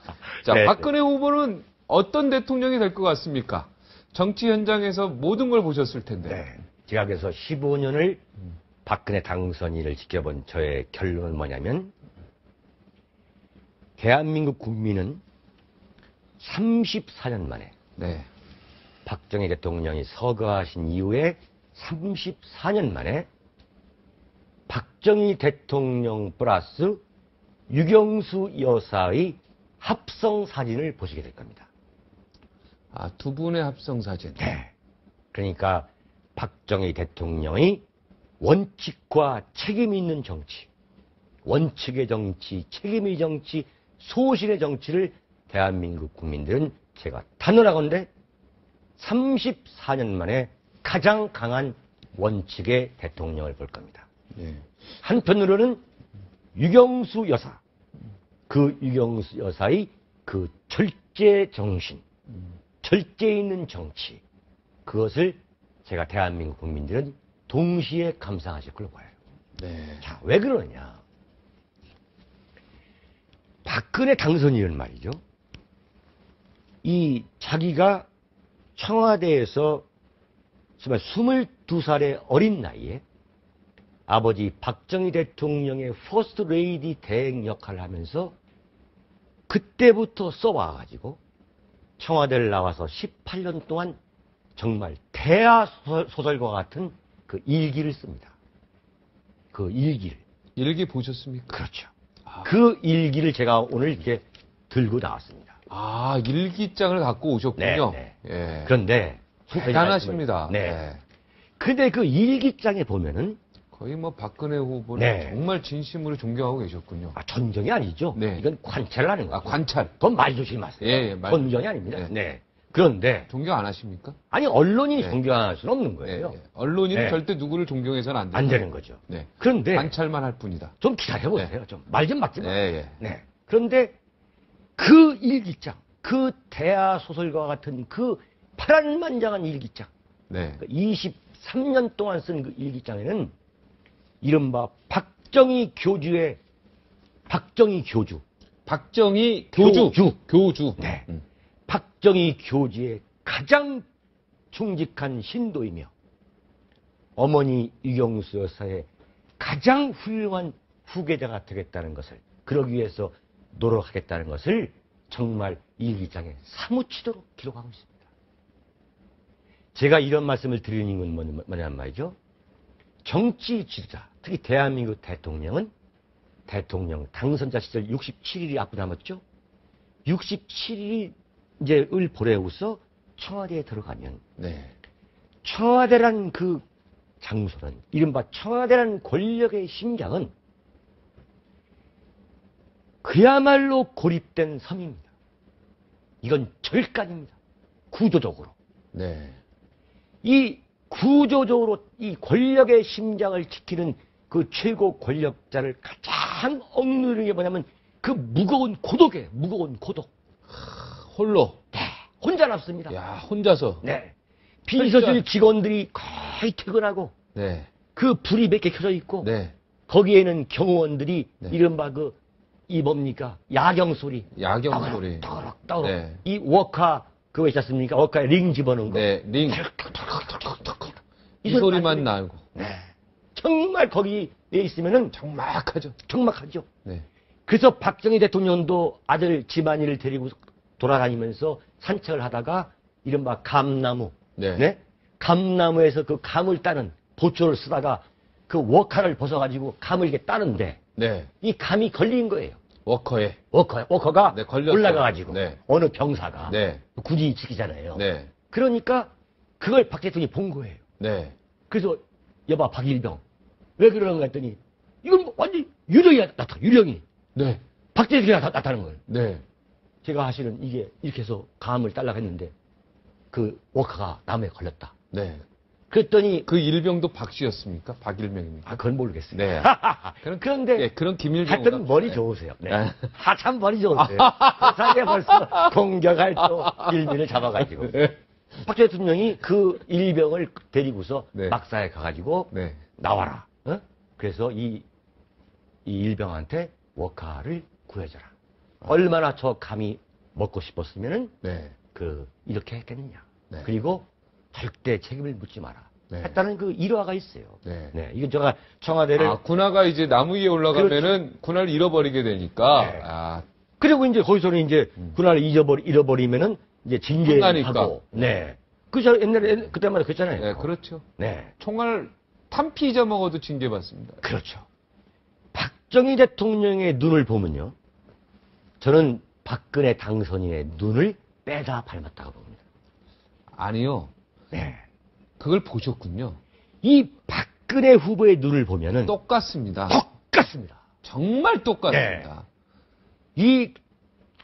자, 네. 박근혜 후보는 어떤 대통령이 될 것 같습니까? 정치 현장에서 모든 걸 보셨을 텐데. 네. 제가 그래서 15년을 박근혜 당선인을 지켜본 저의 결론은 뭐냐면 대한민국 국민은 34년 만에 네. 박정희 대통령이 서거하신 이후에 34년 만에 박정희 대통령 플러스 유경수 여사의 합성 사진을 보시게 될 겁니다. 아, 두 분의 합성 사진. 네. 그러니까 박정희 대통령의 원칙과 책임 있는 정치, 원칙의 정치, 책임의 정치, 소신의 정치를 대한민국 국민들은 제가 단언하건대 34년 만에 가장 강한 원칙의 대통령을 볼 겁니다. 네. 한편으로는 유경수 여사, 그 유경수 여사의 그 절제 정신, 절제 있는 정치, 그것을 제가 대한민국 국민들은 동시에 감상하실 걸로 봐요. 네. 자, 왜 그러냐? 박근혜 당선인은 말이죠. 이 자기가 청와대에서 정말 22살의 어린 나이에 아버지 박정희 대통령의 퍼스트 레이디 대행 역할을 하면서 그때부터 써와가지고 청와대를 나와서 18년 동안 정말 대하 소설- 소설과 같은 그 일기를 씁니다. 그 일기를. 일기 보셨습니까? 그렇죠. 아. 그 일기를 제가 오늘 이렇게 들고 나왔습니다. 아, 일기장을 갖고 오셨군요. 네, 예. 그런데 대단하십니다. 네. 네. 근데 그 일기장에 보면은 거의 뭐 박근혜 후보는 네. 정말 진심으로 존경하고 계셨군요. 아, 존경이 아니죠. 네. 이건 관찰을 하는 거예요. 아, 관찰. 그건 말 조심하세요. 예, 예, 말 존경이 아닙니다. 네. 네. 그런데 존경 안 하십니까? 아니 언론이 네. 존경할 수는 없는 네. 거예요. 네. 언론인은 네. 절대 누구를 존경해서는 안. 안 되는 거죠. 네. 그런데 관찰만 할 뿐이다. 좀 기다려 보세요. 좀 말좀 막지 마. 네, 예. 네. 그런데 그 일기장, 그 대하 소설과 같은 그 파란만장한 일기장, 네. 23년 동안 쓴 그 일기장에는 이른바 박정희 교주의 박정희 교주, 박정희 교주. 교주. 교주. 네. 음. 박정희 교주의 가장 충직한 신도이며 어머니 유경수 여사의 가장 훌륭한 후계자가 되겠다는 것을 그러기 위해서 노력하겠다는 것을 정말 일기장에 사무치도록 기록하고 있습니다. 제가 이런 말씀을 드리는 건 뭐냐- 뭐냐면 말이죠. 정치 지도자, 특히 대한민국 대통령은 대통령 당선자 시절 67일이 앞으로 남았죠. 67일 이제 을 보내고서 청와대에 들어가면 네. 청와대란 그 장소는 이른바 청와대란 권력의 심장은 그야말로 고립된 섬입니다. 이건 절간입니다. 구조적으로. 네. 이 구조적으로 이 권력의 심장을 지키는 그 최고 권력자를 가장 억누르는 게 뭐냐면 그 무거운 고독에 무거운 고독. 홀로. 네, 혼자 남습니다. 야, 혼자서. 네. 비서실 직원들이 거의 퇴근하고 네. 그 불이 몇 개 켜져 있고 네. 거기에는 경호원들이 네. 이른바 그 이 뭡니까 야경 소리 야경 떠그럭, 소리. 떠그럭 떠그럭 네. 이 워카 그거 있지 않습니까 워카에 링 집어넣은 거 네. 링. 이 소리 소리만 나고. 네. 정말 거기에 있으면은 정막하죠. 적막하죠 네. 그래서 박정희 대통령도 아들 지만이를 데리고 돌아다니면서 산책을 하다가 이른바 감나무 네. 네? 감나무에서 그 감을 따는 보초를 쓰다가 그 워카를 벗어가지고 감을 이렇게 따는데 네. 이 감이 걸린 거예요. 워커에. 워커, 워커가 네. 올라가가지고 네. 어느 병사가 네. 군인이 지키잖아요. 네. 그러니까 그걸 박 대통령이 본 거예요. 네. 그래서 여봐 박일병 왜 그러는가 했더니 이건 뭐 완전 유령이 나타 유령이 네. 박 대통령이 나- 나타나는 거예요. 네. 제가 사실은 이게 이렇게 해서 감을 딸라고 했는데 그 워커가 나무에 걸렸다. 네. 그랬더니 그 일병도 박 씨였습니까? 박일명입니까? 아 그건 모르겠습니다. 네. 그런, 그런데 예, 그런 김일병. 하여튼 머리 네. 좋으세요. 네. 네. 하참 머리 좋으세요. 세상에 벌써 공격할 또 일민을 잡아가지고. 네. 박 대통령이 그 일병을 데리고서 네. 막사에 가가지고 네. 나와라. 어? 그래서 이, 이 일병한테 워카를 구해줘라. 얼마나 저 감이 먹고 싶었으면은 네. 그 이렇게 했겠느냐. 네. 그리고 절대 책임을 묻지 마라. 네. 했다는 그 일화가 있어요. 네. 네, 이거 제가 청와대를 아, 군화가 이제 나무 위에 올라가면은 군화를 잃어버리게 되니까 네. 아, 그리고 이제 거기서는 이제 군화를 잊어버리 잃어버리면은 이제. 징계하고. 네. 그저 옛날에 옛- 그때마다 그랬잖아요. 네, 그렇죠. 네. 총알 탄피 잊어먹어도 징계받습니다. 그렇죠. 박정희 대통령의 눈을 보면요. 저는 박근혜 당선인의 눈을 빼다 밟았다고 봅니다. 아니요. 네. 그걸 보셨군요. 이 박근혜 후보의 눈을 보면은 똑같습니다. 똑같습니다. 정말 똑같습니다. 이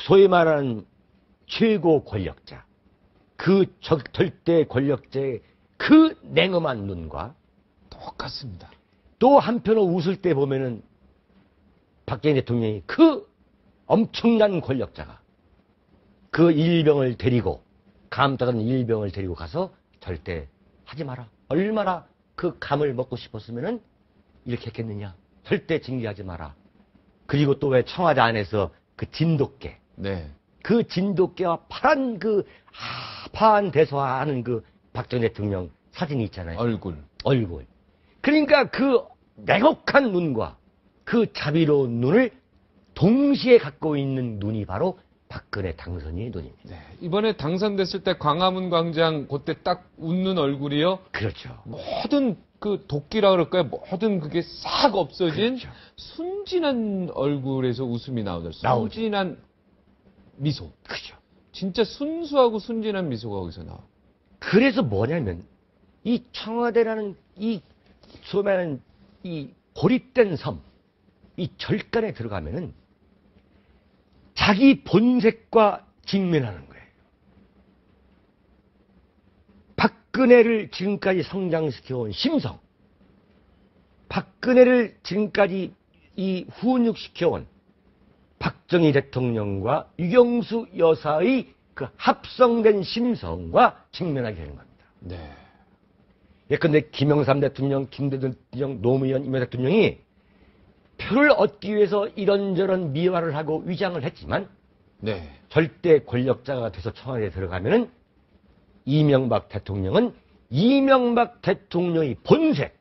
소위 말하는 최고 권력자, 그 적- 절대 권력자의 그 냉엄한 눈과 똑같습니다. 또 한편으로 웃을 때 보면은 박정희 대통령이 그 엄청난 권력자가 그 일병을 데리고 감 따른 일병을 데리고 가서 절대 하지 마라. 얼마나 그 감을 먹고 싶었으면은 이렇게 했겠느냐. 절대 징계하지 마라. 그리고 또 왜 청와대 안에서 그 진돗개, 네. 그 진돗개와 파란 그 아, 파한 대소하는 그 박정희 대통령 사진이 있잖아요. 얼굴. 얼굴. 그러니까 그 냉혹한 눈과 그 자비로운 눈을 동시에 갖고 있는 눈이 바로 박근혜 당선인의 눈입니다. 네. 이번에 당선됐을 때 광화문 광장 그때 딱 웃는 얼굴이요. 그렇죠. 모든 그 도끼라 그럴까요? 모든 그게 싹 없어진 그렇죠. 순진한 얼굴에서 웃음이 나오죠. 나오죠. 미소. 그죠. 진짜 순수하고 순진한 미소가 거기서 나와. 그래서 뭐냐면 이 청와대라는 이 소매는 이 고립된 섬, 이 절간에 들어가면은 자기 본색과 직면하는 거예요. 박근혜를 지금까지 성장시켜온 심성, 박근혜를 지금까지 이 훈육시켜온 박정희 대통령과 유경수 여사의 그 합성된 심성과 직면하게 되는 겁니다. 네. 예컨대 김영삼 대통령, 김대중 대통령, 노무현, 이명 대통령이 표를 얻기 위해서 이런저런 미화를 하고 위장을 했지만 네. 절대 권력자가 돼서 청와대에 들어가면은 이명박 대통령은 이명박 대통령의 본색,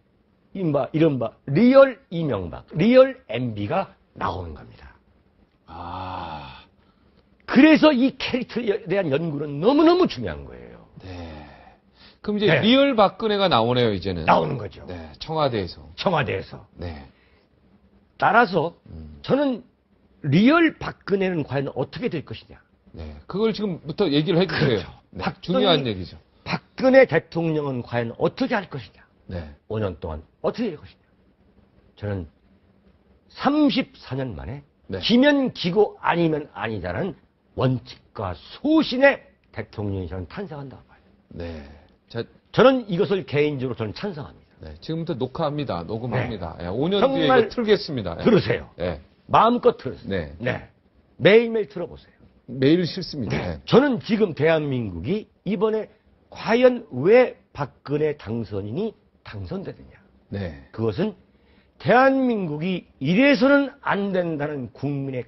이른바, 이른바 리얼 이명박, 리얼 MB가 나오는 겁니다. 아. 그래서 이 캐릭터에 대한 연구는 너무너무 중요한 거예요. 네. 그럼 이제 네. 리얼 박근혜가 나오네요, 이제는. 나오는 거죠. 네. 청와대에서. 청와대에서. 네. 따라서 음. 저는 리얼 박근혜는 과연 어떻게 될 것이냐. 네. 그걸 지금부터 얘기를 해주세요. 그렇죠. 네. 박정희- 중요한 얘기죠. 박근혜 대통령은 과연 어떻게 할 것이냐. 네. 5년 동안 어떻게 될 것이냐. 저는 34년 만에 네. 기면 기고 아니면 아니다라는 원칙과 소신의 대통령이 저는 탄생한다고 봐요. 네. 자, 저는 이것을 개인적으로 저는 찬성합니다. 네. 지금부터 녹화합니다. 녹음합니다. 예, 5년 뒤에 이거 틀겠습니다. 예. 들으세요. 네. 마음껏 들으세요. 네. 네. 매일매일 들어보세요. 매일 싫습니다. 네. 저는 지금 대한민국이 이번에 과연 왜 박근혜 당선인이 당선되느냐. 네. 그것은 대한민국이 이래서는 안 된다는 국민의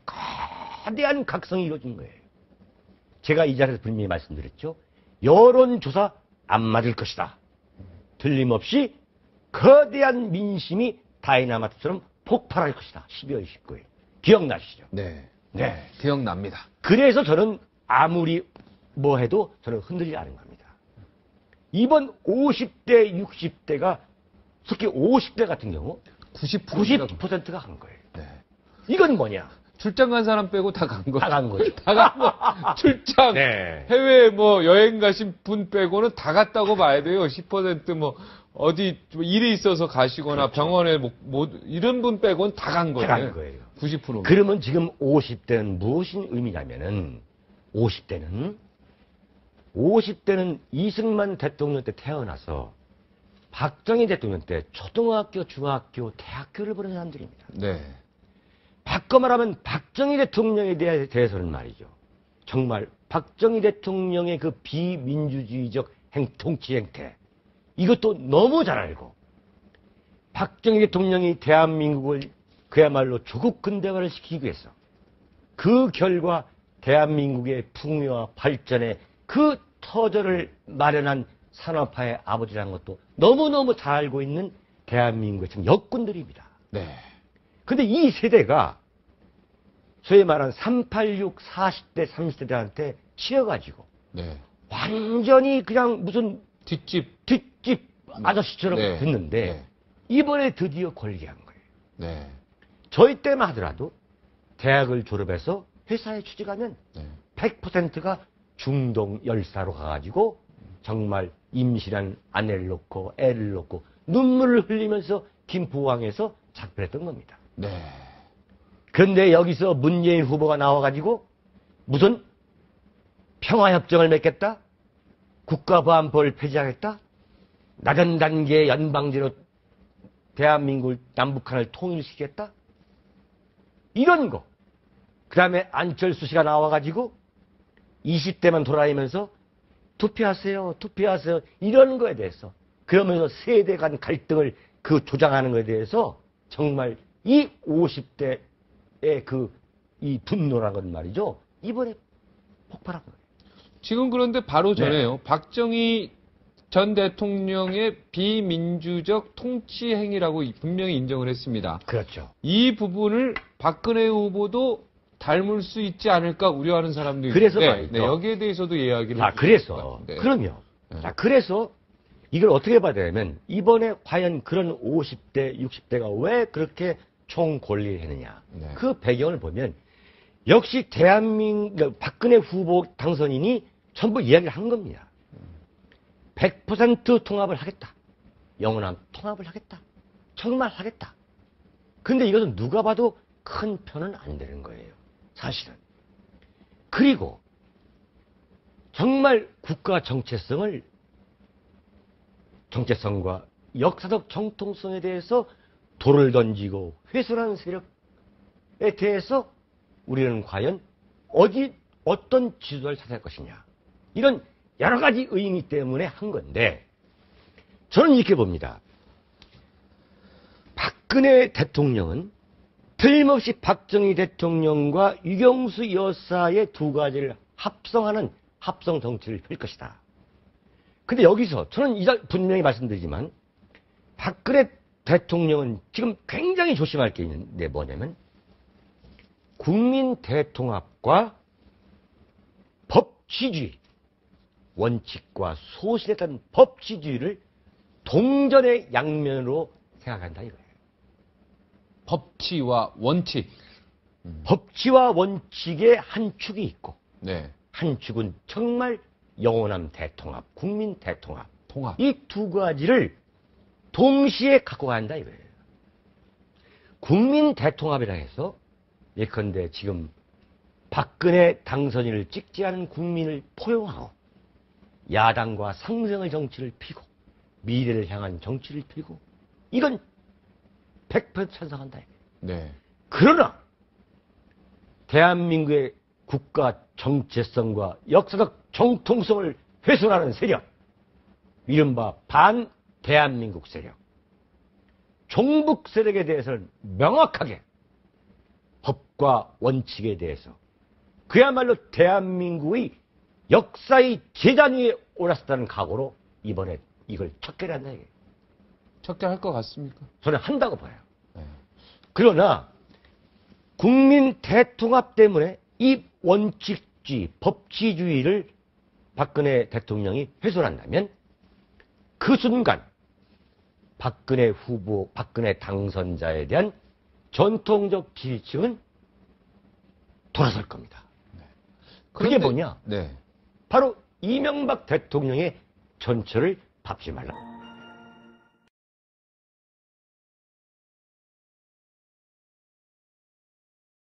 거대한 각성이 이루어진 거예요. 제가 이 자리에서 분명히 말씀드렸죠. 여론조사 안 맞을 것이다. 틀림없이 거대한 민심이 다이나마트처럼 폭발할 것이다. 12월 19일. 기억나시죠? 네. 네. 기억납니다. 그래서 저는 아무리 뭐 해도 저는 흔들리지 않은 겁니다. 이번 50대, 60대가 특히 50대 같은 경우 90%. 90%가 간 거예요. 네. 이건 뭐냐? 출장 간 사람 빼고 다 간 거. 다간 거죠. 다 간 거. 출장. 네. 해외 뭐 여행 가신 분 빼고는 다 갔다고 봐야 돼요. 10%뭐 어디 좀 일이 있어서 가시거나 병원에 뭐, 뭐 이런 분 빼고는 다 간 거예요. 그렇죠. 간 거예요. 90%. 그러면 지금 50대는 무엇이 의미냐면은 50대는 50대는 이승만 대통령 때 태어나서 박정희 대통령 때 초등학교, 중학교, 대학교를 보낸 사람들입니다. 네. 바꿔 말하면 박정희 대통령에 대해- 대해서는 말이죠. 정말 박정희 대통령의 그 비민주주의적 행, 통치 행태 이것도 너무 잘 알고 박정희 대통령이 대한민국을 그야말로 조국 근대화를 시키기 위해서 그 결과 대한민국의 풍요와 발전에 그 터전을 마련한 산업화의 아버지라는 것도 너무너무 잘 알고 있는 대한민국의 지금 역군들입니다. 네. 근데 이 세대가 소위 말하는 386, 40대, 30대들한테 치여가지고 네. 완전히 그냥 무슨 뒷집. 뒷집 아저씨처럼 네. 됐는데 네. 이번에 드디어 걸게 한 거예요. 네. 저희 때만 하더라도 대학을 졸업해서 회사에 취직하면 네. 100%가 중동 열사로 가가지고 정말 임신한 아내를 놓고 애를 놓고 눈물을 흘리면서 김포항에서 작별했던 겁니다. 네. 그런데 여기서 문재인 후보가 나와가지고 무슨 평화협정을 맺겠다? 국가보안법을 폐지하겠다? 낮은 단계 연방제로 대한민국 남북한을 통일시키겠다? 이런 거. 그 다음에 안철수 씨가 나와가지고 20대만 돌아다니면서 투표하세요, 투표하세요. 이런 거에 대해서. 그러면서 세대 간 갈등을 그 조장하는 거에 대해서 정말 이 50대의 그 이 분노라는 건 말이죠. 이번에 폭발한 거예요. 지금 그런데 바로 네. 전에요. 박정희 전 대통령의 비민주적 통치 행위라고 분명히 인정을 했습니다. 그렇죠. 이 부분을 박근혜 후보도 닮을 수 있지 않을까 우려하는 사람도 있는데 그래서 말이죠. 네, 여기에 대해서도 이야기를 자, 그래서, 네. 그럼요. 네. 자, 그래서 이걸 어떻게 봐야 되냐면, 이번에 과연 그런 50대, 60대가 왜 그렇게 총 권리를 했느냐. 네. 그 배경을 보면, 역시 대한민국, 박근혜 후보 당선인이 전부 이야기를 한 겁니다. 100% 통합을 하겠다. 영원한 통합을 하겠다. 정말 하겠다. 근데 이것은 누가 봐도 큰 편은 안 되는 거예요. 사실은. 그리고 정말 국가 정체성을 정체성과 역사적 정통성에 대해서 돌을 던지고 훼손하는 세력에 대해서 우리는 과연 어디 어떤 지도를 찾을 것이냐 이런 여러 가지 의미 때문에 한 건데 저는 이렇게 봅니다. 박근혜 대통령은 틀림없이 박정희 대통령과 유경수 여사의 두 가지를 합성하는 합성 정치를 펼 것이다. 근데 여기서 저는 이자 분명히 말씀드리지만 박근혜 대통령은 지금 굉장히 조심할 게 있는데 뭐냐면 국민 대통합과 법치주의 원칙과 소신에 따른 법치주의를 동전의 양면으로 생각한다 이거예요. 법치와 원칙. 법치와 원칙의 한 축이 있고 네. 한 축은 정말 영원한 대통합, 국민 대통합. 통합. 이 두 가지를 동시에 갖고 간다 이거예요. 국민 대통합이라 해서 예컨대 지금 박근혜 당선인을 찍지 않은 국민을 포용하고 야당과 상생의 정치를 피고 미래를 향한 정치를 피고 이건 100% 찬성한다. 네. 그러나 대한민국의 국가 정체성과 역사적 정통성을 훼손하는 세력, 이른바 반 대한민국 세력, 종북 세력에 대해서는 명확하게 법과 원칙에 대해서 그야말로 대한민국의 역사의 재단 위에 올랐다는 각오로 이번에 이걸 척결한다. 척결할 것 같습니까? 저는 한다고 봐요. 네. 그러나 국민 대통합 때문에 이 원칙주의, 법치주의를 박근혜 대통령이 훼손한다면 그 순간 박근혜 후보, 박근혜 당선자에 대한 전통적 지지층은 돌아설 겁니다. 그게 그런데- 뭐냐? 네. 바로 이명박 대통령의 전철을 밟지 말라.